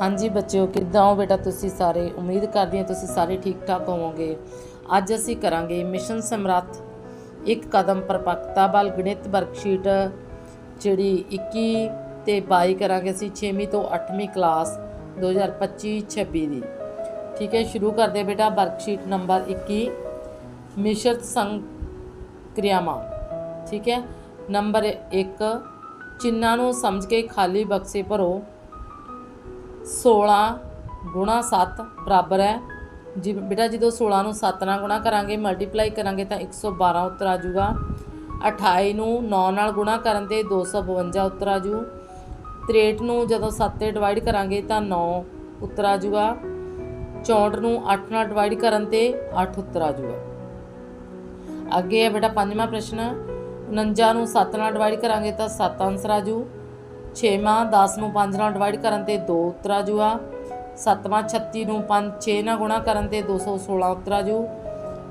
ਹਾਂਜੀ ਬੱਚਿਓ, ਕਿੱਦਾਂ ਹੋ ਬੇਟਾ ਤੁਸੀਂ ਸਾਰੇ? ਉਮੀਦ ਕਰਦੀ ਹਾਂ ਤੁਸੀਂ ਸਾਰੇ ਠੀਕ ਠਾਕ ਹੋਵੋਗੇ। ਅੱਜ ਅਸੀਂ ਕਰਾਂਗੇ ਮਿਸ਼ਨ ਸਮਰੱਥ, ਇੱਕ ਕਦਮ ਪਰਪੱਕਤਾ ਵੱਲ ਗਣਿਤ ਵਰਕਸ਼ੀਟ, ਜਿਹੜੀ 21 ਤੇ 22 ਕਰਾਂਗੇ ਅਸੀਂ 6ਵੀਂ ਤੋਂ 8ਵੀਂ ਕਲਾਸ 2025-26 ਦੀ। ਠੀਕ ਹੈ, ਸ਼ੁਰੂ ਕਰਦੇ ਬੇਟਾ ਵਰਕਸ਼ੀਟ ਨੰਬਰ 21 ਮਿਸ਼ਰਤ ਸੰਕ੍ਰਿਆਵਾਂ। ਠੀਕ ਹੈ, ਨੰਬਰ 1 ਚਿੰਨਾਂ ਨੂੰ ਸਮਝ ਕੇ ਖਾਲੀ ਬਕਸੇ ਭਰੋ। 16 ਗੁਣਾ 7 ਬਰਾਬਰ ਹੈ। ਜੀ ਬੇਟਾ ਜਦੋਂ 16 ਨੂੰ 7 ਨਾਲ ਗੁਣਾ ਕਰਾਂਗੇ ਮਲਟੀਪਲਾਈ ਕਰਾਂਗੇ ਤਾਂ 112 ਉੱਤਰ ਆ ਜਾਊਗਾ। 28 ਨੂੰ 9 ਨਾਲ ਗੁਣਾ ਕਰਨ ਤੇ 252 ਉੱਤਰ ਆ ਜੂ 63 ਨੂੰ ਜਦੋਂ 7 ਤੇ ਡਿਵਾਈਡ ਕਰਾਂਗੇ ਤਾਂ 9 ਉੱਤਰ ਆ ਜੂਗਾ 64 ਨੂੰ 8 ਨਾਲ ਡਿਵਾਈਡ ਕਰਨ ਤੇ 8 ਉੱਤਰ ਆ ਜੂਗਾ ਅੱਗੇ ਹੈ ਬੇਟਾ ਪੰਜਵਾਂ ਪ੍ਰਸ਼ਨ। 49 ਨੂੰ 7 ਨਾਲ ਡਿਵਾਈਡ ਕਰਾਂਗੇ ਤਾਂ 7 ਆਨਸਰ ਆ ਜੂ ਛੇਵਾਂ 10 ਨੂੰ 5 ਨਾਲ ਡਿਵਾਈਡ ਕਰਨ ਤੇ 2 ਉੱਤਰ ਆ ਜੂਗਾ ਸੱਤਵਾਂ 36 ਨੂੰ 5 6 ਨਾਲ ਗੁਣਾ ਕਰਨ ਤੇ 216 ਉੱਤਰ ਆ ਜੂ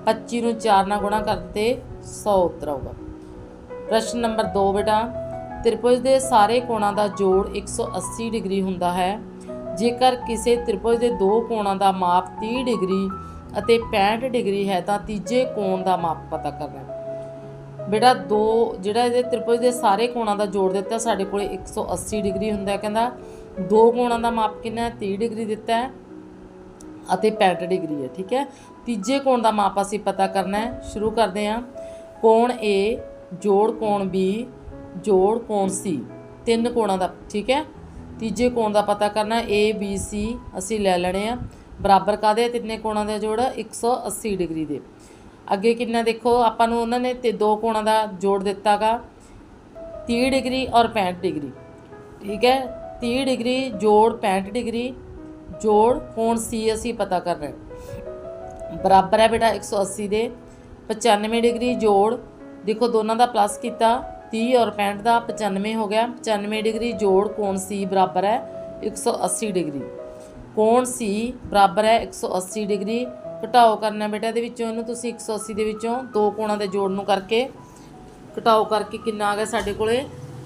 25 ਨੂੰ 4 ਨਾਲ ਗੁਣਾ ਕਰਨ ਤੇ 100 ਉੱਤਰ ਆਊਗਾ ਪ੍ਰਸ਼ਨ ਨੰਬਰ 2 ਬੇਟਾ, ਤ੍ਰਿਭੁਜ ਦੇ ਸਾਰੇ ਕੋਣਾਂ ਦਾ ਜੋੜ 180 ਡਿਗਰੀ ਹੁੰਦਾ ਹੈ। ਜੇਕਰ ਕਿਸੇ ਤ੍ਰਿਭੁਜ ਦੇ ਦੋ ਕੋਣਾਂ ਦਾ ਮਾਪ 30 ਡਿਗਰੀ ਅਤੇ 65 ਡਿਗਰੀ ਹੈ ਤਾਂ ਤੀਜੇ ਕੋਣ ਦਾ ਮਾਪ ਪਤਾ ਕਰਨਾ ਬੇਟਾ ਦੋ, ਜਿਹੜਾ ਇਹਦੇ ਤ੍ਰਿਭੁਜ ਦੇ ਸਾਰੇ ਕੋਣਾਂ ਦਾ ਜੋੜ ਦਿੱਤਾ, ਸਾਡੇ ਕੋਲੇ 180 ਡਿਗਰੀ ਹੁੰਦਾ ਕਹਿੰਦਾ ਦੋ ਕੋਣਾਂ ਦਾ ਮਾਪ ਕਿੰਨਾ ਹੈ? 30 ਡਿਗਰੀ ਦਿੱਤਾ ਹੈ ਅਤੇ 65 ਡਿਗਰੀ ਹੈ, ਠੀਕ ਹੈ? ਤੀਜੇ ਕੋਣ ਦਾ ਮਾਪ ਅਸੀਂ ਪਤਾ ਕਰਨਾ ਹੈ, ਸ਼ੁਰੂ ਕਰਦੇ ਹਾਂ। ਕੋਣ A ਜੋੜ ਕੋਣ B ਜੋੜ ਕੋਣ C, ਤਿੰਨ ਕੋਣਾਂ ਦਾ, ਠੀਕ ਹੈ? ਤੀਜੇ ਕੋਣ ਦਾ ਪਤਾ ਕਰਨਾ ਹੈ, A, B, C, ਅਸੀਂ ਲੈ ਲੈਣੇ ਆ। ਬਰਾਬਰ ਕਾਦੇ ਤਿੰਨੇ ਕੋਣਾਂ ਦਾ ਜੋੜ 180 ਡਿਗਰੀ ਦੇ। ਅੱਗੇ ਕਿੰਨਾ ਦੇਖੋ, ਆਪਾਂ ਨੂੰ ਉਹਨਾਂ ਨੇ ਤੇ ਦੋ ਕੋਣਾਂ ਦਾ ਜੋੜ ਦਿੱਤਾਗਾ 30 ਡਿਗਰੀ ਔਰ 65 ਡਿਗਰੀ। ਠੀਕ ਹੈ? 30 ਡਿਗਰੀ ਜੋੜ 65 ਡਿਗਰੀ ਜੋੜ, ਕੋਣ ਸੀ ਅਸੀਂ ਪਤਾ ਕਰ ਰਹੇ ਬਰਾਬਰ ਹੈ ਬੇਟਾ 180 ਦੇ। 95 ਡਿਗਰੀ ਜੋੜ, ਦੇਖੋ ਦੋਨਾਂ ਦਾ ਪਲੱਸ ਕੀਤਾ 30 ਔਰ 65 ਦਾ 95 ਹੋ ਗਿਆ। 95 ਡਿਗਰੀ ਜੋੜ, ਕੋਣ ਸੀ ਬਰਾਬਰ ਹੈ 180 ਡਿਗਰੀ। ਕੋਣ ਸੀ ਬਰਾਬਰ ਹੈ 180 ਡਿਗਰੀ। ਘਟਾਓ ਕਰਨਾ ਬੇਟਾ, ਇਹਦੇ ਵਿੱਚੋਂ ਇਹਨੂੰ ਤੁਸੀਂ 180 ਦੇ ਵਿੱਚੋਂ ਦੋ ਕੋਣਾਂ ਦੇ ਜੋੜ ਨੂੰ ਕਰਕੇ ਘਟਾਓ ਕਰਕੇ ਕਿੰਨਾ ਆ ਗਿਆ ਸਾਡੇ ਕੋਲੇ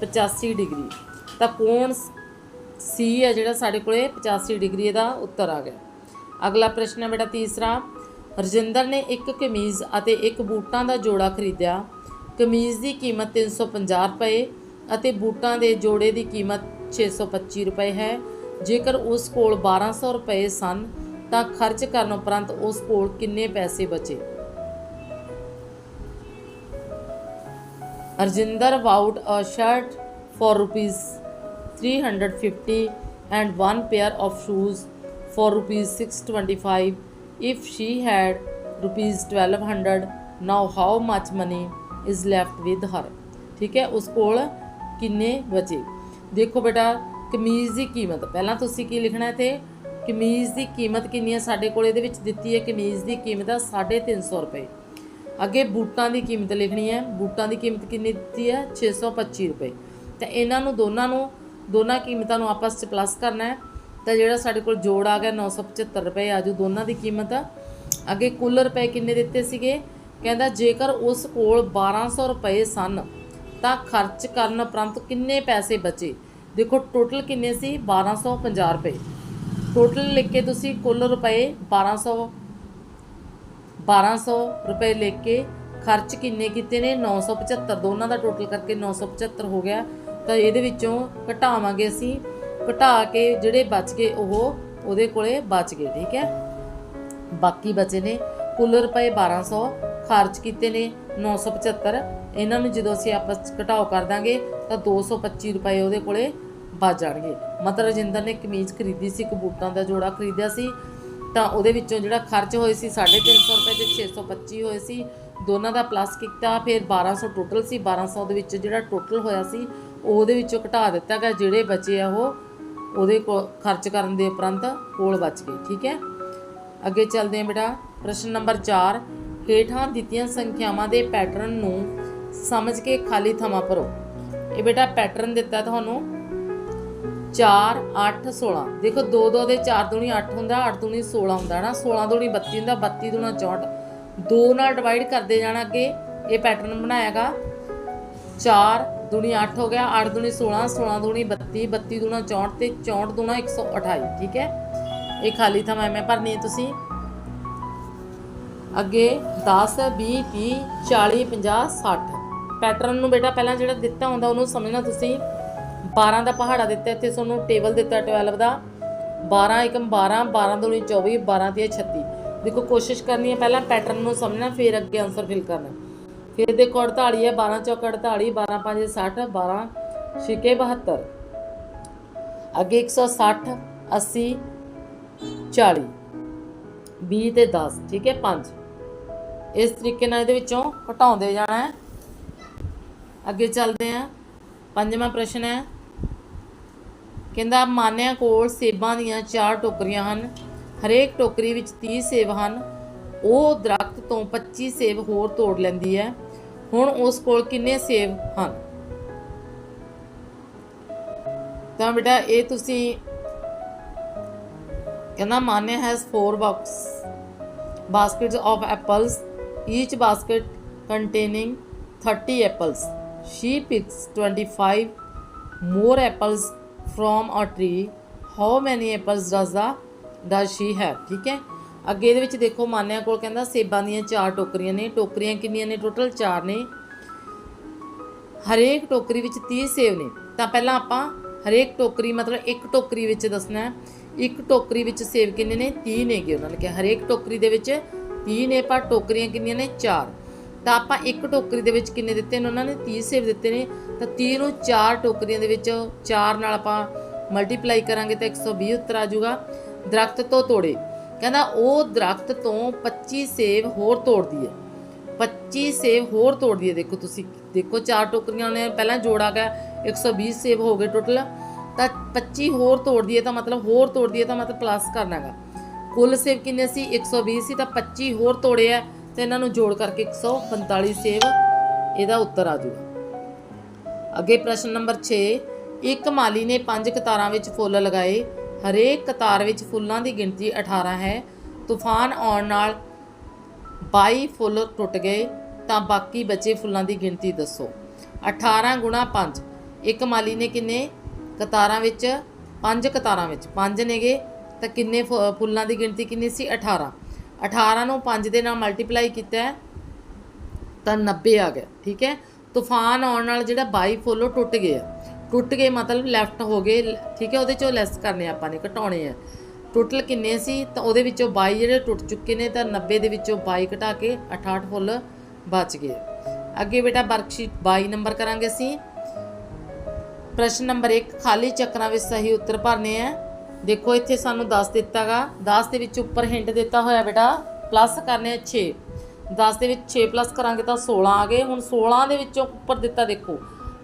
85 ਡਿਗਰੀ। ਤਾਂ ਕੋਣ ਸੀ ਹੈ ਜਿਹੜਾ ਸਾਡੇ ਕੋਲੇ 85 ਡਿਗਰੀ ਇਹਦਾ ਉੱਤਰ ਆ ਗਿਆ। ਅਗਲਾ ਪ੍ਰਸ਼ਨ ਹੈ ਬੇਟਾ ਤੀਸਰਾ, ਰਜਿੰਦਰ ਨੇ ਇੱਕ ਕਮੀਜ਼ ਅਤੇ ਇੱਕ ਬੂਟਾਂ ਦਾ ਜੋੜਾ ਖਰੀਦਿਆ। ਕਮੀਜ਼ ਦੀ ਕੀਮਤ 350 ਰੁਪਏ ਅਤੇ ਬੂਟਾਂ ਦੇ ਜੋੜੇ ਦੀ ਕੀਮਤ 625 ਰੁਪਏ ਹੈ। ਜੇਕਰ ਉਸ ਕੋਲ 1200 ਰੁਪਏ ਸਨ ਤਾਂ ਖਰਚ ਕਰਨ ਉਪਰੰਤ ਉਸ ਕੋਲ ਕਿੰਨੇ ਪੈਸੇ ਬਚੇ Arjinder bought a shirt for rupees 350 and one pair of shoes for rupees 625 if she had rupees 1200 now how much money is left with her ਠੀਕ ਹੈ ਉਸ ਕੋਲ ਕਿੰਨੇ ਬਚੇ ਦੇਖੋ ਬੇਟਾ ਕਮੀਜ਼ ਦੀ ਕੀਮਤ ਪਹਿਲਾਂ ਤੁਸੀਂ ਕੀ ਲਿਖਣਾ ਇੱਥੇ ਕਮੀਜ਼ ਦੀ ਕੀਮਤ ਕਿੰਨੀ ਹੈ? ਸਾਡੇ ਕੋਲ ਇਹਦੇ ਵਿੱਚ ਦਿੱਤੀ ਹੈ ਕਮੀਜ਼ ਦੀ ਕੀਮਤ ਹੈ 350 ਰੁਪਏ। ਅੱਗੇ ਬੂਟਾਂ ਦੀ ਕੀਮਤ ਲਿਖਣੀ ਹੈ। ਬੂਟਾਂ ਦੀ ਕੀਮਤ ਕਿੰਨੀ ਦਿੱਤੀ ਹੈ? 625 ਰੁਪਏ। ਤਾਂ ਇਹਨਾਂ ਨੂੰ ਦੋਨਾਂ ਨੂੰ, ਦੋਨਾਂ ਕੀਮਤਾਂ ਨੂੰ ਆਪਸ 'ਚ ਪਲੱਸ ਕਰਨਾ ਹੈ। ਤਾਂ ਜਿਹੜਾ ਸਾਡੇ ਕੋਲ ਜੋੜ ਆ ਗਿਆ 975 ਰੁਪਏ ਆਜੂ ਦੋਨਾਂ ਦੀ ਕੀਮਤ। ਅੱਗੇ ਕੁੱਲ ਰੁਪਏ ਕਿੰਨੇ ਦਿੱਤੇ ਸੀਗੇ? ਕਹਿੰਦਾ ਜੇਕਰ ਉਸ ਕੋਲ 1200 ਰੁਪਏ ਸਨ, ਤਾਂ ਖਰਚ ਕਰਨ ਉਪਰੰਤ ਕਿੰਨੇ ਪੈਸੇ ਬਚੇ? ਦੇਖੋ ਟੋਟਲ ਕਿੰਨੇ ਸੀ? 1250 ਰੁਪਏ। ਟੋਟਲ ਲਿਖ ਕੇ ਤੁਸੀਂ ਕੁੱਲ ਰੁਪਏ 1200 1200 ਰੁਪਏ ਲਿਖ ਕੇ ਖਰਚ ਕਿੰਨੇ ਕੀਤੇ ਨੇ? 975 ਦੋਨਾਂ ਦਾ ਟੋਟਲ ਕਰਕੇ 975 ਹੋ ਗਿਆ। ਤਾਂ ਇਹਦੇ ਵਿੱਚੋਂ ਘਟਾਵਾਂਗੇ ਅਸੀਂ, ਘਟਾ ਕੇ ਜਿਹੜੇ ਬਚ ਗਏ ਉਹ ਉਹਦੇ ਕੋਲੇ ਬਚ ਗਏ, ਠੀਕ ਹੈ? ਬਾਕੀ ਬਚੇ ਨੇ। ਕੁੱਲ ਰੁਪਏ 1200 ਖਰਚ ਕੀਤੇ ਨੇ 975 ਇਹਨਾਂ ਨੂੰ ਜਦੋਂ ਅਸੀਂ ਆਪਸ ਘਟਾਓ ਕਰ ਦਾਂਗੇ ਤਾਂ 225 ਰੁਪਏ ਉਹਦੇ ਕੋਲੇ ਬਚ ਜਾਣਗੇ। ਮਤਲਬ ਰਜਿੰਦਰ ਨੇ ਕਮੀਜ਼ ਖਰੀਦੀ ਸੀ ਕਬੂਟਾਂ ਦਾ ਜੋੜਾ ਖਰੀਦਿਆ ਸੀ, ਤਾਂ ਉਹਦੇ ਵਿੱਚੋਂ ਜਿਹੜਾ ਖਰਚ ਹੋਏ ਸੀ 350 ਰੁਪਏ ਤੇ 625 ਹੋਏ ਸੀ। ਦੋਨਾਂ ਦਾ ਪਲੱਸ ਕੀਤਾ, ਫਿਰ 1200 ਟੋਟਲ ਸੀ 1200 ਦੇ ਵਿੱਚ ਜਿਹੜਾ ਟੋਟਲ ਹੋਇਆ ਸੀ, ਉਹਦੇ ਵਿੱਚੋਂ ਘਟਾ ਦਿੱਤਾ ਗਿਆ, ਜਿਹੜੇ ਬਚੇ ਆ ਉਹ, ਉਹਦੇ ਕੋਲ ਖਰਚ ਕਰਨ ਦੇ ਉਪਰੰਤ ਕੋਲ ਬਚ ਗਏ, ਠੀਕ ਹੈ? ਅੱਗੇ ਚੱਲਦੇ ਹਾਂ ਬੇਟਾ, ਪ੍ਰਸ਼ਨ ਨੰਬਰ 4 ਹੇਠਾਂ ਦਿੱਤੀਆਂ ਸੰਖਿਆਵਾਂ ਦੇ ਪੈਟਰਨ ਨੂੰ ਸਮਝ ਕੇ ਖਾਲੀ ਥਾਵਾਂ ਭਰੋ। ਇਹ ਬੇਟਾ ਪੈਟਰਨ ਦਿੱਤਾ ਤੁਹਾਨੂੰ 4 8 16 ਦੇਖੋ 2 2 ਦੇ 4 ਦੂਣੀ 8 ਹੁੰਦਾ 8 ਦੂਣੀ 16 ਹੁੰਦਾ ਨਾ 16 ਦੂਣੀ 32 ਹੁੰਦਾ 32 ਦੂਣਾ 64 2 ਨਾਲ ਡਿਵਾਈਡ ਕਰਦੇ ਜਾਣਾ ਅੱਗੇ, ਇਹ ਪੈਟਰਨ ਬਣਾਇਆਗਾ 4 ਦੂਣੀ 8 ਹੋ ਗਿਆ 8 ਦੂਣੀ 16 16 ਦੂਣੀ 32 32 ਦੂਣਾ 64 ਤੇ 64 ਦੂਣਾ 128 ਠੀਕ ਹੈ? ਇਹ ਖਾਲੀ ਥਾਂ ਮੈਂ ਭਰਨੀ ਹੈ ਤੁਸੀਂ। ਅੱਗੇ 10 20 30 40 50 60 ਪੈਟਰਨ ਨੂੰ ਬੇਟਾ, ਪਹਿਲਾਂ ਜਿਹੜਾ ਦਿੱਤਾ ਹੁੰਦਾ, ਉਹਨੂੰ ਸਮਝਣਾ ਤੁਸੀਂ। 12 ਦਾ ਪਹਾੜਾ ਦਿੱਤਾ, ਇੱਥੇ ਤੁਹਾਨੂੰ ਟੇਬਲ ਦਿੱਤਾ 12 ਦਾ। 12 ਇੱਕਮ 12 12 ਦੂਣੀ 24 12 ਤੇ 36 ਦੇਖੋ, ਕੋਸ਼ਿਸ਼ ਕਰਨੀ ਹੈ, ਪਹਿਲਾਂ ਪੈਟਰਨ ਨੂੰ ਸਮਝਣਾ, ਫਿਰ ਅੱਗੇ ਆਨਸਰ ਫਿਲ ਕਰਨਾ। ਫਿਰ ਦੇਖੋ 48 ਹੈ 12 ਚੌਕ 48 12 5 60 12 ਛਿਕੇ 72 ਅੱਗੇ 160 80 40 20 ਤੇ 10 ਠੀਕ ਹੈ 5 ਇਸ ਤਰੀਕੇ ਨਾਲ ਇਹਦੇ ਵਿੱਚੋਂ ਘਟਾਉਂਦੇ ਜਾਣਾ ਹੈ। ਅੱਗੇ ਚੱਲਦੇ ਹਾਂ। ਪੰਜਵਾਂ ਪ੍ਰਸ਼ਨ ਹੈ। ਕਹਿੰਦਾ, ਮਾਨਿਆ ਕੋਲ ਸੇਬਾਂ ਦੀਆਂ ਚਾਰ ਟੋਕਰੀਆਂ ਹਨ, ਹਰੇਕ ਟੋਕਰੀ ਵਿੱਚ 30 ਸੇਬ ਹਨ, ਉਹ ਦਰਖਤ ਤੋਂ 25 ਸੇਬ ਹੋਰ ਤੋੜ ਲੈਂਦੀ ਹੈ। ਹੁਣ ਉਸ ਕੋਲ ਕਿੰਨੇ ਸੇਬ ਹਨ? ਤਾਂ ਬੇਟਾ, ਇਹ ਤੁਸੀਂ ਕਹਿੰਦਾ, Manya has 4 box baskets of apples each basket containing 30 apples she picks 25 more apples from a tree. How many apples does the does she have? ਠੀਕ ਹੈ? ਅੱਗੇ ਇਹਦੇ ਵਿੱਚ ਦੇਖੋ ਮਾਨਿਆ ਕੋਲ ਕਹਿੰਦਾ ਸੇਬਾਂ ਦੀਆਂ ਚਾਰ ਟੋਕਰੀਆਂ ਨੇ। ਟੋਕਰੀਆਂ ਕਿੰਨੀਆਂ ਨੇ? ਟੋਟਲ 4 ਨੇ। ਹਰੇਕ ਟੋਕਰੀ ਵਿੱਚ 30 ਸੇਬ ਨੇ। ਤਾਂ ਪਹਿਲਾਂ ਆਪਾਂ ਹਰੇਕ ਟੋਕਰੀ, ਮਤਲਬ ਇੱਕ ਟੋਕਰੀ ਵਿੱਚ ਦੱਸਣਾ ਹੈ। ਇੱਕ ਟੋਕਰੀ ਵਿੱਚ ਸੇਬ ਕਿੰਨੇ ਨੇ? 30 ਨੇਗੇ ਉਹਨਾਂ ਨੇ ਕਿਹਾ। ਹਰੇਕ ਟੋਕਰੀ ਦੇ ਵਿੱਚ 30 ਨੇ, ਪਰ ਟੋਕਰੀਆਂ ਕਿੰਨੀਆਂ ਨੇ? 4 ਤਾਂ ਆਪਾਂ ਇੱਕ ਟੋਕਰੀ ਦੇ ਵਿੱਚ ਕਿੰਨੇ ਦਿੱਤੇ ਨੇ? ਉਹਨਾਂ ਨੇ 30 ਸੇਬ ਦਿੱਤੇ ਨੇ। ਤਾਂ 30 ਨੂੰ 4 ਟੋਕਰੀਆਂ ਦੇ ਵਿੱਚ 4 ਨਾਲ ਆਪਾਂ ਮਲਟੀਪਲਾਈ ਕਰਾਂਗੇ ਤਾਂ 120 ਉੱਤਰ ਆ ਜਾਊਗਾ। ਦਰਖਤ ਤੋਂ ਤੋੜੇ। ਕਹਿੰਦਾ ਉਹ ਦਰਖਤ ਤੋਂ 25 ਸੇਬ ਹੋਰ ਤੋੜਦੀ ਹੈ 25 ਸੇਬ ਹੋਰ ਤੋੜਦੀ ਹੈ ਦੇਖੋ ਤੁਸੀਂ, ਦੇਖੋ ਚਾਰ ਟੋਕਰੀਆਂ ਨੇ। ਪਹਿਲਾਂ ਜੋੜਾ ਗਿਆ। 120 ਸੇਬ ਹੋ ਗਏ ਟੋਟਲ। ਤਾਂ 25 ਹੋਰ ਤੋੜਦੀ ਹੈ ਤਾਂ ਮਤਲਬ ਹੋਰ ਤੋੜਦੀ ਹੈ ਤਾਂ ਮਤਲਬ ਪਲੱਸ ਕਰਨਾਗਾ ਕੁੱਲ ਸੇਬ ਕਿੰਨੇ ਸੀ? 120 ਸੀ ਤਾਂ 25 ਹੋਰ ਤੋੜੇ ਆ। ਤੇ ਇਹਨਾਂ ਨੂੰ ਜੋੜ ਕਰਕੇ 145 ਸੇਵ ਇਹਦਾ ਉੱਤਰ ਆ ਜਾਊਗਾ ਅੱਗੇ ਪ੍ਰਸ਼ਨ ਨੰਬਰ 6 ਇੱਕ ਮਾਲੀ ਨੇ ਪੰਜ ਕਤਾਰਾਂ ਵਿੱਚ ਫੁੱਲ ਲਗਾਏ। ਹਰੇਕ ਕਤਾਰ ਵਿੱਚ ਫੁੱਲਾਂ ਦੀ ਗਿਣਤੀ 18 ਹੈ। ਤੂਫਾਨ ਆਉਣ ਨਾਲ 22 ਫੁੱਲ ਟੁੱਟ ਗਏ, ਤਾਂ ਬਾਕੀ ਬਚੇ ਫੁੱਲਾਂ ਦੀ ਗਿਣਤੀ ਦੱਸੋ। 18 ਗੁਣਾ 5 ਇੱਕ ਮਾਲੀ ਨੇ ਕਿੰਨੇ ਕਤਾਰਾਂ ਵਿੱਚ? ਪੰਜ ਕਤਾਰਾਂ ਵਿੱਚ। ਪੰਜ ਨੇਗੇ, ਤਾਂ ਕਿੰਨੇ ਫੁ- ਫੁੱਲਾਂ ਦੀ ਗਿਣਤੀ ਕਿੰਨੀ ਸੀ? 18 18 ਨੂੰ 5 ਦੇ ਨਾਲ ਮਲਟੀਪਲਾਈ ਕੀਤਾ ਹੈ, ਤਾਂ 90 ਆ ਗਿਆ, ਠੀਕ ਹੈ? ਤੂਫਾਨ ਆਉਣ ਨਾਲ ਜਿਹੜਾ 22 ਫੁੱਲ ਉਹ ਟੁੱਟ ਗਿਆ ਟੁੱਟ ਗਏ ਮਤਲਬ ਲੈਫਟ ਹੋ ਗਏ, ਠੀਕ ਹੈ? ਉਹਦੇ ਚੋਂ ਲੈਸ ਕਰਨੇ ਆਪਾਂ ਨੇ, ਘਟਾਉਣੇ ਆ। ਟੋਟਲ ਕਿੰਨੇ ਸੀ? ਤਾਂ ਉਹਦੇ ਵਿੱਚੋਂ 22 ਜਿਹੜੇ ਟੁੱਟ ਚੁੱਕੇ ਨੇ, ਤਾਂ 90 ਦੇ ਵਿੱਚੋਂ 22 ਘਟਾ ਕੇ 68 ਫੁੱਲ ਬਚ ਗਏ। ਅੱਗੇ ਬੇਟਾ ਵਰਕਸ਼ੀਟ 22 ਨੰਬਰ ਕਰਾਂਗੇ ਅਸੀਂ। ਪ੍ਰਸ਼ਨ ਨੰਬਰ 1 ਖਾਲੀ ਚੱਕਰਾਂ ਵਿੱਚ ਸਹੀ ਉੱਤਰ ਭਰਨੇ ਆ। ਦੇਖੋ ਇੱਥੇ ਸਾਨੂੰ 10 ਦਿੱਤਾਗਾ 10 ਦੇ ਵਿੱਚ ਉੱਪਰ ਹਿੰਟ ਦਿੱਤਾ ਹੋਇਆ ਬੇਟਾ ਪਲੱਸ ਕਰਨੇ ਆ 6 10 ਦੇ ਵਿੱਚ 6 ਪਲੱਸ ਕਰਾਂਗੇ ਤਾਂ 16 ਆ ਗਏ। ਹੁਣ 16 ਦੇ ਵਿੱਚੋਂ ਉੱਪਰ ਦਿੱਤਾ ਦੇਖੋ,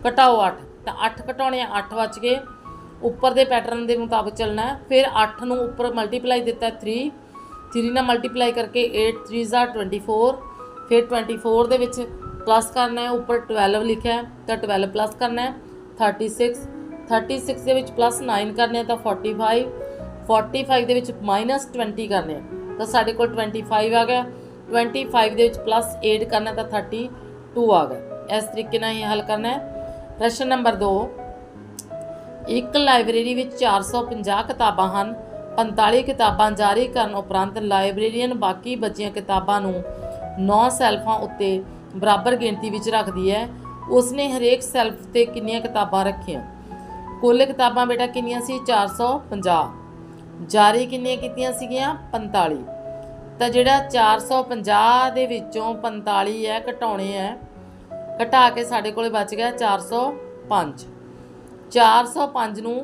ਘਟਾਓ 8 ਤਾਂ 8 ਘਟਾਉਣੇ ਆ 8 ਬਚ ਗਏ। ਉੱਪਰ ਦੇ ਪੈਟਰਨ ਦੇ ਮੁਤਾਬਕ ਚੱਲਣਾ ਹੈ। ਫਿਰ 8 ਨੂੰ ਉੱਪਰ ਮਲਟੀਪਲਾਈ ਦਿੱਤਾ 3 3 ਨਾਲ ਮਲਟੀਪਲਾਈ ਕਰਕੇ 8 3s are 24 ਫਿਰ 24 ਦੇ ਵਿੱਚ ਪਲੱਸ ਕਰਨਾ ਹੈ। ਉੱਪਰ 12 ਲਿਖਿਆ ਹੈ, ਤਾਂ 12 ਪਲੱਸ ਕਰਨਾ ਹੈ। 36 36 ਦੇ ਵਿੱਚ ਪਲੱਸ 9 ਕਰਨੇ ਆ ਤਾਂ 45 45 ਦੇ ਵਿੱਚ ਮਾਈਨਸ 20 ਕਰਨੇ ਆ। ਤਾਂ ਸਾਡੇ ਕੋਲ 25 ਆ ਗਿਆ। 25 ਦੇ ਵਿੱਚ ਪਲੱਸ 8 ਕਰਨਾ ਤਾਂ 32 ਆ ਗਿਆ। ਇਸ ਤਰੀਕੇ ਨਾਲ ਇਹ ਹੱਲ ਕਰਨਾ ਹੈ। ਪ੍ਰਸ਼ਨ ਨੰਬਰ 2 ਇੱਕ ਲਾਇਬ੍ਰੇਰੀ ਵਿੱਚ 450 ਕਿਤਾਬਾਂ ਹਨ। 45 ਕਿਤਾਬਾਂ ਜਾਰੀ ਕਰਨ ਉਪਰੰਤ ਲਾਇਬ੍ਰੇਰੀਅਨ ਬਾਕੀ ਬਚੀਆਂ ਕਿਤਾਬਾਂ ਨੂੰ 9 ਸੈਲਫਾਂ ਉੱਤੇ ਬਰਾਬਰ ਗਿਣਤੀ ਵਿੱਚ ਰੱਖਦੀ ਹੈ। ਉਸਨੇ ਹਰੇਕ ਸੈਲਫ ਤੇ ਕਿੰਨੀਆਂ ਕਿਤਾਬਾਂ ਰੱਖੀਆਂ? ਕੁੱਲ ਕਿਤਾਬਾਂ ਬੇਟਾ ਕਿੰਨੀਆਂ ਸੀ? 450 ਜਾਰੀ ਕਿੰਨੀਆਂ ਕੀਤੀਆਂ ਸੀਗੀਆਂ? 45 ਤਾਂ ਜਿਹੜਾ 450 ਦੇ ਵਿੱਚੋਂ 45 ਹੈ, ਘਟਾਉਣੇ ਹੈ, ਘਟਾ ਕੇ ਸਾਡੇ ਕੋਲੇ ਬਚ ਗਿਆ 405 405 ਨੂੰ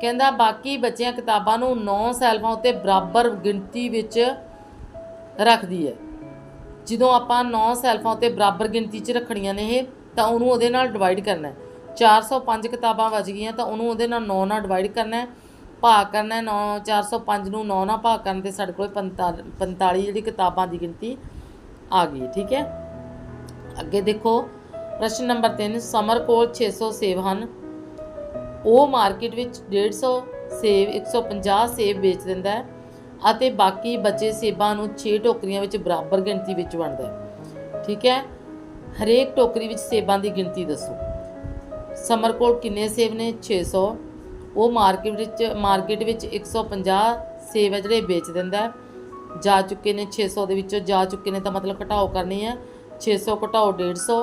ਕਹਿੰਦਾ ਬਾਕੀ ਬਚੀਆਂ ਕਿਤਾਬਾਂ ਨੂੰ 9 ਸੈਲਫਾਂ ਉੱਤੇ ਬਰਾਬਰ ਗਿਣਤੀ ਵਿੱਚ ਰੱਖਦੀ ਹੈ ਜਦੋਂ ਆਪਾਂ 9 ਸੈਲਫਾਂ ਉੱਤੇ ਬਰਾਬਰ ਗਿਣਤੀ 'ਚ ਰੱਖਣੀਆਂ ਨੇ ਇਹ, ਤਾਂ ਉਹਨੂੰ ਉਹਦੇ ਨਾਲ ਡਿਵਾਈਡ ਕਰਨਾ ਹੈ। 405 ਕਿਤਾਬਾਂ ਵੱਜ ਗਈਆਂ ਤਾਂ ਉਹਨੂੰ ਉਹਦੇ ਨਾਲ 9 ਨਾਲ ਡਿਵਾਈਡ ਕਰਨਾ ਹੈ, ਭਾਗ ਕਰਨਾ ਹੈ 9 405 ਨੂੰ 9 ਨਾਲ ਭਾਗ ਕਰਨ ਤੇ ਸਾਡੇ ਕੋਲ 45 45 ਜਿਹੜੀ ਕਿਤਾਬਾਂ ਦੀ ਗਿਣਤੀ ਆ ਗਈ, ਠੀਕ ਹੈ? ਅੱਗੇ ਦੇਖੋ, ਪ੍ਰਸ਼ਨ ਨੰਬਰ 3 ਸਮਰ ਕੋਲ 600 ਸੇਬ ਹਨ। ਉਹ ਮਾਰਕੀਟ ਵਿੱਚ 150 ਸੇਬ 150 ਸੇਬ ਵੇਚ ਦਿੰਦਾ ਹੈ ਅਤੇ ਬਾਕੀ ਬਚੇ ਸੇਬਾਂ ਨੂੰ 6 ਟੋਕਰੀਆਂ ਵਿੱਚ ਬਰਾਬਰ ਗਿਣਤੀ ਵਿੱਚ ਵੰਡਦਾ ਹੈ, ਠੀਕ ਹੈ? ਹਰੇਕ ਟੋਕਰੀ ਵਿੱਚ ਸੇਬਾਂ ਦੀ ਗਿਣਤੀ ਦੱਸੋ। ਸਮਰ ਕੋਲ ਕਿੰਨੇ ਸੇਬ ਨੇ? 600 ਉਹ ਮਾਰਕੀਟ ਵਿੱਚ ਮਾਰਕੀਟ ਵਿੱਚ 150 ਸੇਬ ਹੈ ਜਿਹੜੇ ਵੇਚ ਦਿੰਦਾ ਜਾ ਚੁੱਕੇ ਨੇ 600 ਦੇ ਵਿੱਚੋਂ, ਜਾ ਚੁੱਕੇ ਨੇ ਤਾਂ ਮਤਲਬ ਘਟਾਓ ਕਰਨੀ ਹੈ। 600 ਘਟਾਓ 150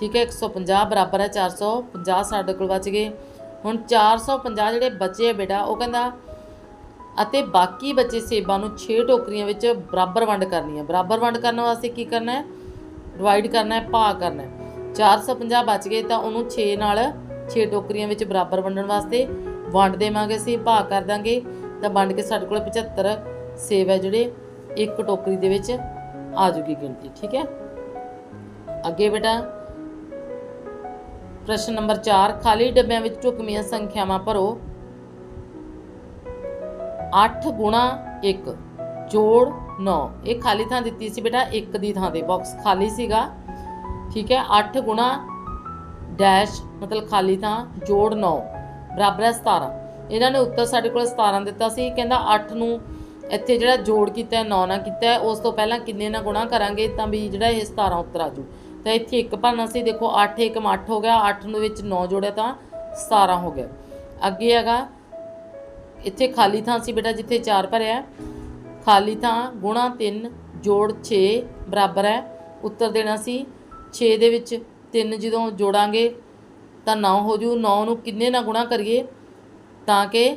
ਠੀਕ ਹੈ 150 ਬਰਾਬਰ ਹੈ 450 ਸਾਡੇ ਕੋਲ ਬਚ ਗਏ। ਹੁਣ 450 ਜਿਹੜੇ ਬਚੇ ਆ ਬੇਟਾ, ਉਹ ਕਹਿੰਦਾ, ਅਤੇ ਬਾਕੀ ਬਚੇ ਸੇਬਾਂ ਨੂੰ 6 ਟੋਕਰੀਆਂ ਵਿੱਚ ਬਰਾਬਰ ਵੰਡ ਕਰਨੀ ਹੈ। ਬਰਾਬਰ ਵੰਡ ਕਰਨ ਵਾਸਤੇ ਕੀ ਕਰਨਾ ਹੈ? ਡਿਵਾਈਡ ਕਰਨਾ ਹੈ ਭਾਗ ਕਰਨਾ ਹੈ। 450 ਬਚ ਗਏ ਤਾਂ ਉਹਨੂੰ 6 ਨਾਲ 6 ਟੋਕਰੀਆਂ ਵਿੱਚ ਬਰਾਬਰ ਵੰਡਣ ਵਾਸਤੇ ਵੰਡ ਦੇਵਾਂਗੇ, ਅਸੀਂ ਭਾਗ ਕਰ ਦਾਂਗੇ। ਤਾਂ ਵੰਡ ਕੇ ਸਾਡੇ ਕੋਲ 75 ਸੇਬ ਹੈ ਜਿਹੜੇ, ਇੱਕ ਟੋਕਰੀ ਦੇ ਵਿੱਚ ਆ ਜੂਗੀ ਗਿਣਤੀ, ਠੀਕ ਹੈ? ਅੱਗੇ ਬੇਟਾ, ਪ੍ਰਸ਼ਨ ਨੰਬਰ 4 ਖਾਲੀ ਡੱਬਿਆਂ ਵਿੱਚ ਢੁਕਵੀਆਂ ਸੰਖਿਆਵਾਂ ਭਰੋ। 8 ਗੁਣਾ 1 ਜੋੜ 9 ਇਹ ਖਾਲੀ ਥਾਂ ਦਿੱਤੀ ਸੀ ਬੇਟਾ 1 ਦੀ ਥਾਂ ਤੇ ਬਾਕਸ ਖਾਲੀ ਸੀਗਾ। ਠੀਕ ਹੈ? 8 ਗੁਣਾ ਡੈਸ਼, ਮਤਲਬ ਖਾਲੀ ਥਾਂ, ਜੋੜ 9 ਬਰਾਬਰ ਹੈ 17 ਇਹਨਾਂ ਨੇ ਉੱਤਰ ਸਾਡੇ ਕੋਲ 17 ਦਿੱਤਾ ਸੀ। ਕਹਿੰਦਾ 8 ਨੂੰ ਇੱਥੇ ਜਿਹੜਾ ਜੋੜ ਕੀਤਾ ਹੈ 9 ਨਾਲ ਕੀਤਾ ਉਸ ਤੋਂ ਪਹਿਲਾਂ ਕਿੰਨੇ ਨਾਲ ਗੁਣਾ ਕਰਾਂਗੇ? ਤਾਂ ਵੀ ਜਿਹੜਾ ਇਹ 17 ਉੱਤਰ ਆ ਜੂ ਤਾਂ ਇੱਥੇ ਇੱਕ ਭਰਨਾ ਸੀ, ਦੇਖੋ 8 1 8 ਹੋ ਗਿਆ 8 ਦੇ ਵਿੱਚ 9 ਜੋੜਿਆ ਤਾਂ 17 ਹੋ ਗਿਆ। ਅੱਗੇ ਹੈਗਾ, ਇੱਥੇ ਖਾਲੀ ਥਾਂ ਸੀ ਬੇਟਾ, ਜਿੱਥੇ 4 ਭਰਿਆ ਖਾਲੀ ਥਾਂ ਗੁਣਾ 3 ਜੋੜ 6 ਬਰਾਬਰ ਹੈ। ਉੱਤਰ ਦੇਣਾ ਸੀ। 6 ਦੇ ਵਿੱਚ 3 ਜਦੋਂ ਜੋੜਾਂਗੇ ਤਾਂ 9 ਹੋ ਜੂ। 9 ਨੂੰ ਕਿੰਨੇ ਨਾਲ ਗੁਣਾ ਕਰੀਏ? ਤਾਂ ਕਿ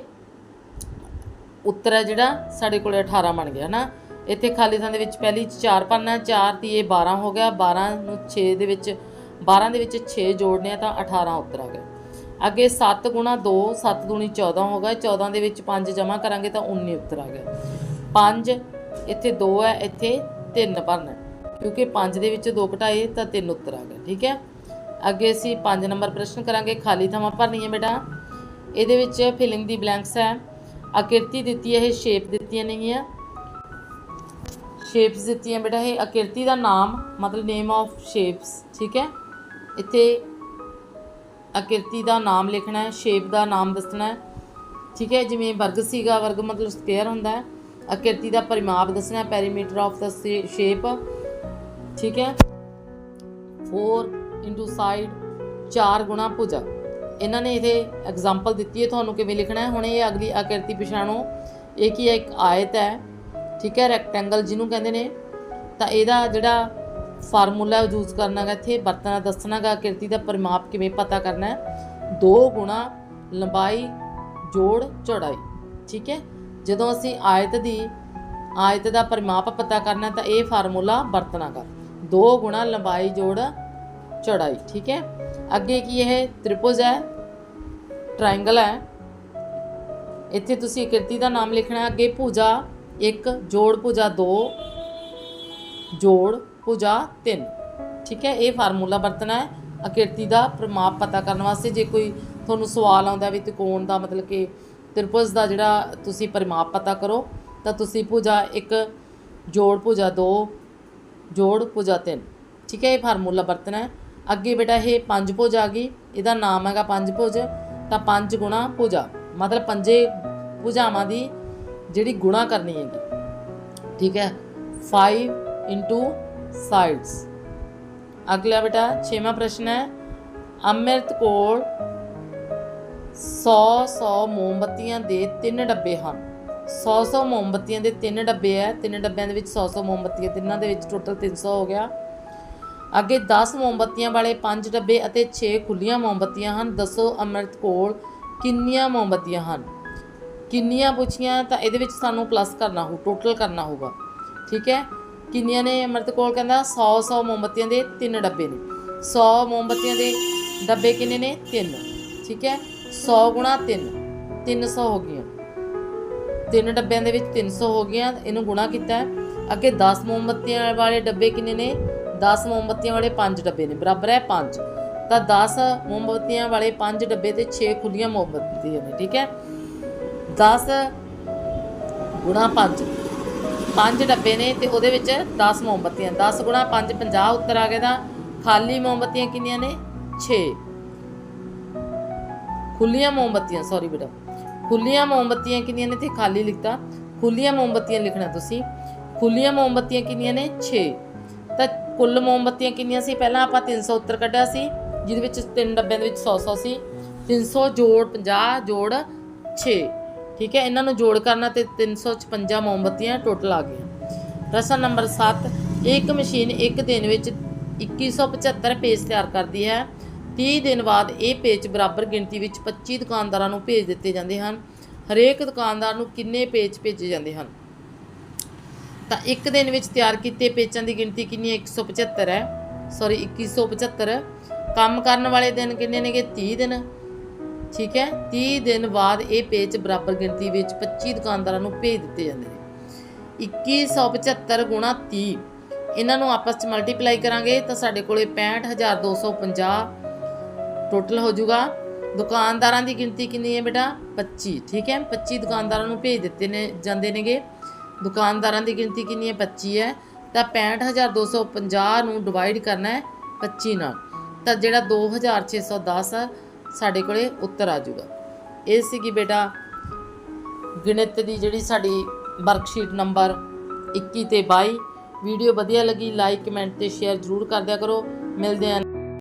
ਉੱਤਰ ਹੈ ਜਿਹੜਾ ਸਾਡੇ ਕੋਲ 18 ਬਣ ਗਿਆ ਨਾ। ਇੱਥੇ ਖਾਲੀ ਥਾਂ ਦੇ ਵਿੱਚ ਪਹਿਲੀ 4 ਭਰਨਾ 4 ਦੀ ਇਹ 12 ਹੋ ਗਿਆ। 12 ਨੂੰ 6 ਦੇ ਵਿੱਚ 12 ਦੇ ਵਿੱਚ 6 ਜੋੜਨੇ ਆ ਤਾਂ 18 ਉੱਤਰ ਆ ਗਿਆ। ਅੱਗੇ 7 ਗੁਣਾ 2 7 ਦੂਣੀ 14 ਹੋ ਗਿਆ। 14 ਦੇ ਵਿੱਚ 5 ਜਮ੍ਹਾਂ ਕਰਾਂਗੇ ਤਾਂ 19 ਉੱਤਰ ਆ ਗਿਆ। 5 ਇੱਥੇ 2 ਹੈ। ਇੱਥੇ 3 ਭਰਨਾ ਕਿਉਂਕਿ 5 ਦੇ ਵਿੱਚ 2 ਘਟਾਏ ਤਾਂ 3 ਉੱਤਰ ਆ ਗਿਆ ਠੀਕ ਹੈ? ਅੱਗੇ ਅਸੀਂ 5 ਨੰਬਰ ਪ੍ਰਸ਼ਨ ਕਰਾਂਗੇ, ਖਾਲੀ ਥਾਵਾਂ ਭਰਨੀਆਂ ਬੇਟਾ। ਇਹਦੇ ਵਿੱਚ ਫਿਲਿੰਗ ਦੀ ਬਲੈਂਕਸ ਹੈ। ਆਕਿਰਤੀ ਦਿੱਤੀ ਹੈ, ਇਹ ਸ਼ੇਪ ਦਿੱਤੀਆਂ ਨੇਗੀਆਂ ਸ਼ੇਪਸ ਦਿੱਤੀਆਂ ਬੇਟਾ, ਇਹ ਆਕਿਰਤੀ ਦਾ ਨਾਮ, ਮਤਲਬ ਨੇਮ ਆਫ ਸ਼ੇਪਸ ਠੀਕ ਹੈ? ਇੱਥੇ ਆਕਿਰਤੀ ਦਾ ਨਾਮ ਲਿਖਣਾ ਹੈ ਸ਼ੇਪ ਦਾ ਨਾਮ ਦੱਸਣਾ ਹੈ, ਠੀਕ ਹੈ? ਜਿਵੇਂ ਵਰਗ ਸੀਗਾ, ਵਰਗ ਮਤਲਬ ਸਕੁਅਰ ਹੁੰਦਾ ਹੈ। ਆਕਿਰਤੀ ਦਾ ਪਰਿਮਾਪ ਦੱਸਣਾ ਹੈ ਪੈਰੀਮੀਟਰ ਆਫ ਦਾ ਸ਼ੇਪ ਠੀਕ ਹੈ? 4 ਇਨਟੂ ਸਾਈਡ 4 ਗੁਣਾ ਭੁਜਾ। ਇਹਨਾਂ ਨੇ ਇਹਦੇ ਐਗਜ਼ਾਮਪਲ ਦਿੱਤੀ ਹੈ ਤੁਹਾਨੂੰ ਕਿਵੇਂ ਲਿਖਣਾ ਹੈ? ਹੁਣ ਇਹ ਅਗਲੀ ਆਕਿਰਤੀ ਪਛਾਣੋ। ਇਹ ਕੀ ਹੈ? ਇੱਕ ਆਇਤ ਹੈ। ਠੀਕ ਹੈ? ਰੈਕਟੈਂਗਲ ਜਿਹਨੂੰ ਕਹਿੰਦੇ ਨੇ। ਤਾਂ ਇਹਦਾ ਜਿਹੜਾ ਫਾਰਮੂਲਾ ਯੂਜ਼ ਕਰਨਾ ਹੈ ਇੱਥੇ, ਵਰਤਣਾ ਦੱਸਣਾਗਾ ਆਕਿਰਤੀ ਦਾ ਪਰਿਮਾਪ ਕਿਵੇਂ ਪਤਾ ਕਰਨਾ ਹੈ? 2 ਗੁਣਾ ਲੰਬਾਈ, ਜੋੜ, ਚੌੜਾਈ। ਠੀਕ ਹੈ? ਜਦੋਂ ਅਸੀਂ ਆਇਤ ਦੀ, ਆਇਤ ਦਾ ਪਰਿਮਾਪ ਪਤਾ ਕਰਨਾ ਤਾਂ ਇਹ ਫਾਰਮੂਲਾ ਵਰਤਣਾ ਵਰਤਣਾਗਾ 2 ਗੁਣਾ ਲੰਬਾਈ ਜੋੜ ਚੌੜਾਈ, ਠੀਕ ਹੈ? ਅੱਗੇ ਕੀ ਇਹ ਤ੍ਰਿਭੁਜ ਹੈ? ਟ੍ਰਾਇੰਗਲ ਹੈ। ਇੱਥੇ ਤੁਸੀਂ ਆਕਿਰਤੀ ਦਾ ਨਾਮ ਲਿਖਣਾ ਹੈ। ਅੱਗੇ ਭੁਜਾ 1 ਜੋੜ ਭੁਜਾ 2 ਜੋੜ ਭੁਜਾ 3 ਠੀਕ ਹੈ? ਇਹ ਫਾਰਮੂਲਾ ਵਰਤਣਾ ਹੈ। ਆਕਿਰਤੀ ਦਾ ਪ੍ਰਮਾਪ ਪਤਾ ਕਰਨ ਵਾਸਤੇ ਜੇ ਕੋਈ ਤੁਹਾਨੂੰ ਸਵਾਲ ਆਉਂਦਾ ਵੀ ਤਿਕੋਣ ਦਾ ਮਤਲਬ ਕਿ ਤ੍ਰਿਭੁਜ ਦਾ ਜਿਹੜਾ ਤੁਸੀਂ ਪਰਿਮਾਪ ਪਤਾ ਕਰੋ, ਤਾਂ ਤੁਸੀਂ ਭੁਜਾ 1 ਜੋੜ ਭੁਜਾ 2 ਜੋੜ ਭੁਜਾ ਤਿੰਨ। ਠੀਕ ਹੈ, ਇਹ ਫਾਰਮੂਲਾ ਵਰਤਣਾ ਹੈ। ਅੱਗੇ ਬੇਟਾ ਇਹ ਪੰਜ ਭੁਜ ਆ ਗਈ। ਇਹਦਾ ਨਾਮ ਹੈਗਾ ਪੰਜ ਭੁਜ। ਤਾਂ ਪੰਜ ਗੁਣਾ ਭੁਜਾ ਮਤਲਬ ਪੰਜੇ ਭੁਜਾਵਾਂ ਦੀ ਜਿਹੜੀ ਗੁਣਾ ਕਰਨੀ ਹੈਗੀ। ਠੀਕ ਹੈ 5 ਇਨਟੂ ਸਾਈਡਸ ਅਗਲਾ ਬੇਟਾ, ਛੇਵਾਂ ਪ੍ਰਸ਼ਨ ਹੈ। ਅੰਮ੍ਰਿਤ ਕੋਲ 100 100 ਮੋਮਬੱਤੀਆਂ ਦੇ ਤਿੰਨ ਡੱਬੇ ਹਨ। 100 100 ਮੋਮਬੱਤੀਆਂ ਦੇ ਤਿੰਨ ਡੱਬੇ ਹੈ ਤਿੰਨ ਡੱਬਿਆਂ ਦੇ ਵਿੱਚ 100 100 ਮੋਮਬੱਤੀਆਂ, ਤਿੰਨਾਂ ਦੇ ਵਿੱਚ ਟੋਟਲ 300 ਹੋ ਗਿਆ। ਅੱਗੇ 10 ਮੋਮਬੱਤੀਆਂ ਵਾਲੇ 5 ਡੱਬੇ ਅਤੇ 6 ਖੁੱਲੀਆਂ ਮੋਮਬੱਤੀਆਂ ਹਨ। ਦੱਸੋ ਅੰਮ੍ਰਿਤ ਕੋਲ ਕਿੰਨੀਆਂ ਮੋਮਬੱਤੀਆਂ ਹਨ? ਕਿੰਨੀਆਂ ਪੁੱਛੀਆਂ ਤਾਂ ਇਹਦੇ ਵਿੱਚ ਸਾਨੂੰ ਪਲੱਸ ਕਰਨਾ ਹੋਊ ਟੋਟਲ ਕਰਨਾ ਹੋਊਗਾ। ਠੀਕ ਹੈ ਕਿੰਨੀਆਂ ਨੇ ਅੰਮ੍ਰਿਤ ਕੋਲ ਕਹਿੰਦਾ? 100 100 ਮੋਮਬੱਤੀਆਂ ਦੇ ਤਿੰਨ ਡੱਬੇ ਨੇ। 100 ਮੋਮਬੱਤੀਆਂ ਦੇ ਡੱਬੇ ਕਿੰਨੇ ਨੇ? ਤਿੰਨ। ਠੀਕ ਹੈ 100 ਗੁਣਾ 3 300 ਹੋ ਗਈਆਂ। ਤਿੰਨ ਡੱਬਿਆਂ ਦੇ ਵਿੱਚ 300 ਹੋ ਗਈਆਂ, ਇਹਨੂੰ ਗੁਣਾ ਕੀਤਾ ਅੱਗੇ 10 ਮੋਮਬੱਤੀਆਂ ਵਾਲੇ ਡੱਬੇ ਕਿੰਨੇ ਨੇ? 10 ਮੋਮਬੱਤੀਆਂ ਵਾਲੇ 5 ਡੱਬੇ ਨੇ, ਬਰਾਬਰ ਹੈ 5 ਤਾਂ 10 ਮੋਮਬੱਤੀਆਂ ਵਾਲੇ 5 ਡੱਬੇ ਤੇ 6 ਖੁੱਲੀਆਂ ਮੋਮਬੱਤੀਆਂ ਨੇ, ਠੀਕ ਹੈ? 10 ਗੁਣਾ 5 5 ਡੱਬੇ ਨੇ ਤੇ ਉਹਦੇ ਵਿੱਚ 10 ਮੋਮਬੱਤੀਆਂ 10 ਗੁਣਾ 5 50 ਉੱਤਰ ਆ ਗਿਆ ਦਾ ਖਾਲੀ ਮੋਮਬੱਤੀਆਂ ਕਿੰਨੀਆਂ ਨੇ? 6 ਖੁੱਲੀਆਂ ਮੋਮਬੱਤੀਆਂ ਸੌਰੀ ਬੇਟਾ। ਖੁੱਲੀਆਂ ਮੋਮਬੱਤੀਆਂ ਕਿੰਨੀਆਂ ਨੇ ਤੇ ਖਾਲੀ ਲਿਖਤਾ, ਖੁੱਲੀਆਂ ਮੋਮਬੱਤੀਆਂ ਲਿਖਣਾ ਤੁਸੀਂ। ਖੁੱਲੀਆਂ ਮੋਮਬੱਤੀਆਂ ਕਿੰਨੀਆਂ ਨੇ? 6 ਤਾਂ ਕੁੱਲ ਮੋਮਬੱਤੀਆਂ ਕਿੰਨੀਆਂ ਸੀ? ਪਹਿਲਾਂ ਆਪਾਂ 300 ਉੱਤਰ ਕੱਢਿਆ ਸੀ, ਜਿਹਦੇ ਵਿੱਚ ਤਿੰਨ ਡੱਬਿਆਂ ਦੇ ਵਿੱਚ 100 100 ਸੀ। 300 ਜੋੜ 50 ਜੋੜ 6 ਠੀਕ ਹੈ, ਇਹਨਾਂ ਨੂੰ ਜੋੜ ਕਰਨਾ ਤੇ 356 ਮੋਮਬੱਤੀਆਂ ਟੋਟਲ ਆ ਗਈਆਂ। ਪ੍ਰਸ਼ਨ ਨੰਬਰ 7 ਇੱਕ ਮਸ਼ੀਨ ਇੱਕ ਦਿਨ ਵਿੱਚ 2175 ਪੇਜ ਤਿਆਰ ਕਰਦੀ ਹੈ। 30 ਦਿਨ ਬਾਅਦ ਇਹ ਪੇਚ ਬਰਾਬਰ ਗਿਣਤੀ ਵਿੱਚ 25 ਦੁਕਾਨਦਾਰਾਂ ਨੂੰ ਭੇਜ ਦਿੱਤੇ ਜਾਂਦੇ ਹਨ। ਹਰੇਕ ਦੁਕਾਨਦਾਰ ਨੂੰ ਕਿੰਨੇ ਪੇਚ ਭੇਜੇ ਜਾਂਦੇ ਹਨ? ਤਾਂ ਇੱਕ ਦਿਨ ਵਿੱਚ ਤਿਆਰ ਕੀਤੇ ਪੇਚਾਂ ਦੀ ਗਿਣਤੀ ਕਿੰਨੀ ਹੈ? 175 ਹੈ। ਸੌਰੀ 2175 ਕੰਮ ਕਰਨ ਵਾਲੇ ਦਿਨ ਕਿੰਨੇ ਨੇਗੇ? 30 ਦਿਨ। ਠੀਕ ਹੈ? 30 ਦਿਨ ਬਾਅਦ ਇਹ ਪੇਚ ਬਰਾਬਰ ਗਿਣਤੀ ਵਿੱਚ 25 ਦੁਕਾਨਦਾਰਾਂ ਨੂੰ ਭੇਜ ਦਿੱਤੇ ਜਾਂਦੇ ਨੇ। 2175 ਗੁਣਾ 30 ਇਹਨਾਂ ਨੂੰ ਆਪਸ ਚ ਮਲਟੀਪਲਾਈ ਕਰਾਂਗੇ ਤਾਂ ਸਾਡੇ ਕੋਲੇ 65250 ਟੋਟਲ ਹੋ ਜਾਊਗਾ। ਦੁਕਾਨਦਾਰਾਂ ਦੀ ਗਿਣਤੀ ਕਿੰਨੀ ਹੈ ਬੇਟਾ? 25 ਠੀਕ ਹੈ? 25 ਦੁਕਾਨਦਾਰਾਂ ਨੂੰ ਭੇਜ ਦਿੱਤੇ ਨੇ ਜਾਂਦੇ ਨੇਗੇ। ਦੁਕਾਨਦਾਰਾਂ ਦੀ ਗਿਣਤੀ ਕਿੰਨੀ ਹੈ? 25 ਹੈ। ਤਾਂ 65250 ਨੂੰ ਡਿਵਾਈਡ ਕਰਨਾ ਹੈ 25 ਨਾਲ। ਤਾਂ ਜਿਹੜਾ 2610 ਆ, ਸਾਡੇ ਕੋਲੇ ਉੱਤਰ ਆ ਜਾਊਗਾ। ਇਹ ਸੀਗੀ ਬੇਟਾ ਗਣਿਤ ਦੀ ਜਿਹੜੀ ਸਾਡੀ ਵਰਕਸ਼ੀਟ ਨੰਬਰ 21 ਤੇ 22 ਵੀਡੀਓ ਵਧੀਆ ਲੱਗੀ ਲਾਈਕ ਕਮੈਂਟ ਤੇ ਸ਼ੇਅਰ ਜ਼ਰੂਰ ਕਰਦਿਆ ਕਰੋ। ਮਿਲਦੇ ਹਾਂ